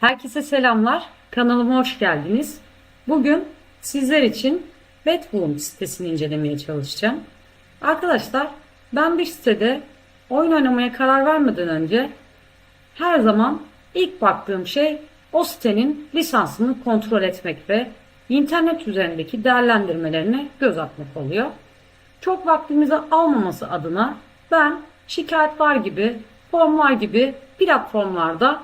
Herkese selamlar. Kanalıma hoş geldiniz. Bugün sizler için Bedroom sitesini incelemeye çalışacağım. Arkadaşlar ben bir sitede oyun oynamaya karar vermeden önce her zaman ilk baktığım şey o sitenin lisansını kontrol etmek ve internet üzerindeki değerlendirmelerine göz atmak oluyor. Çok vaktimizi almaması adına ben şikayetler gibi, formlar gibi platformlarda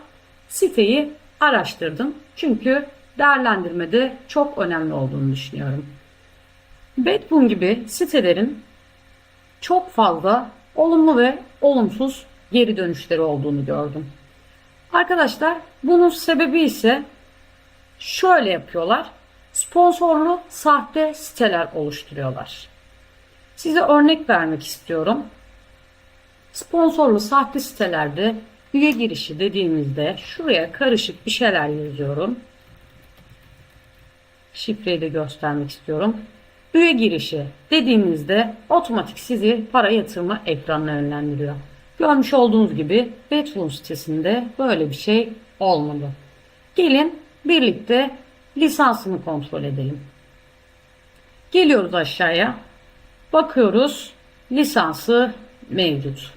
siteyi araştırdım. Çünkü değerlendirmede çok önemli olduğunu düşünüyorum. Bedboom gibi sitelerin çok fazla olumlu ve olumsuz geri dönüşleri olduğunu gördüm. Arkadaşlar bunun sebebi ise şöyle yapıyorlar. Sponsorlu sahte siteler oluşturuyorlar. Size örnek vermek istiyorum. Sponsorlu sahte sitelerde üye girişi dediğimizde şuraya karışık bir şeyler yazıyorum. Şifreyi de göstermek istiyorum. Üye girişi dediğimizde otomatik sizi para yatırma ekranına yönlendiriyor. Görmüş olduğunuz gibi Bedroom sitesinde böyle bir şey olmadı. Gelin birlikte lisansını kontrol edelim. Geliyoruz aşağıya. Bakıyoruz lisansı mevcut.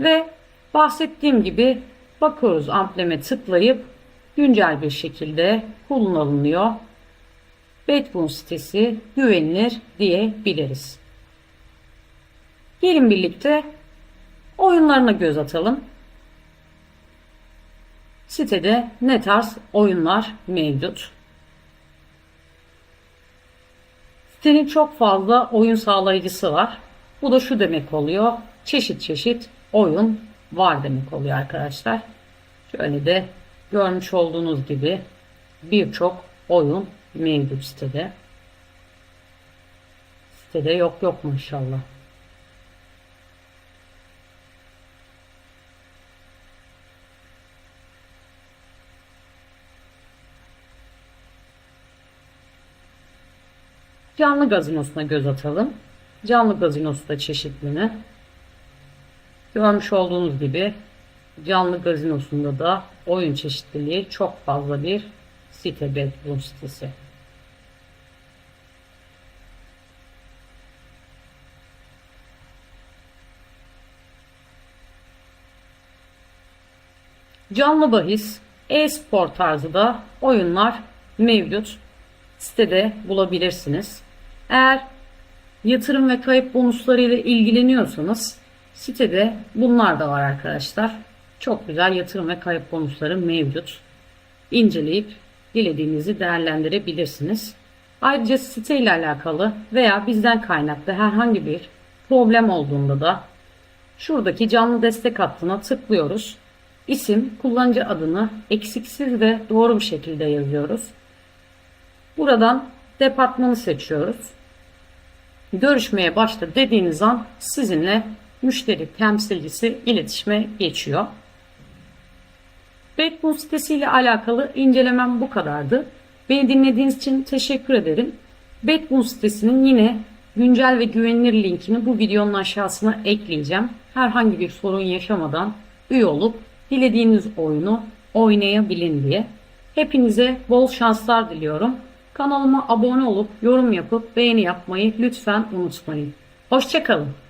Ve bahsettiğim gibi bakıyoruz ambleme tıklayıp güncel bir şekilde kullanılıyor. Bedroom sitesi güvenilir diyebiliriz. Gelin birlikte oyunlarına göz atalım. Sitede ne tarz oyunlar mevcut? Sitenin çok fazla oyun sağlayıcısı var. Bu da şu demek oluyor. Çeşit çeşit oyun var demek oluyor arkadaşlar. Şöyle de görmüş olduğunuz gibi birçok oyun mevcut sitede. Sitede yok yok maşallah. Canlı gazinosuna göz atalım. Canlı gazinosu da çeşitli Görmüş olduğunuz gibi canlı gazinosunda da oyun çeşitliliği çok fazla bir site bedroom sitesi. Canlı bahis, e-spor tarzı da oyunlar mevcut. Sitede bulabilirsiniz. Eğer yatırım ve kayıp bonusları ile ilgileniyorsanız sitede bunlar da var arkadaşlar. Çok güzel yatırım ve kayıp bonusları mevcut. İnceleyip dilediğinizi değerlendirebilirsiniz. Ayrıca site ile alakalı veya bizden kaynaklı herhangi bir problem olduğunda da şuradaki canlı destek hattına tıklıyoruz. İsim, kullanıcı adını eksiksiz ve doğru bir şekilde yazıyoruz. Buradan departmanı seçiyoruz. Görüşmeye başla dediğiniz an sizinle müşteri temsilcisi iletişime geçiyor. Bedboom sitesiyle alakalı incelemem bu kadardı. Beni dinlediğiniz için teşekkür ederim. Bedboom sitesinin yine güncel ve güvenilir linkini bu videonun aşağısına ekleyeceğim. Herhangi bir sorun yaşamadan üye olup dilediğiniz oyunu oynayabilin diye. Hepinize bol şanslar diliyorum. Kanalıma abone olup yorum yapıp beğeni yapmayı lütfen unutmayın. Hoşçakalın.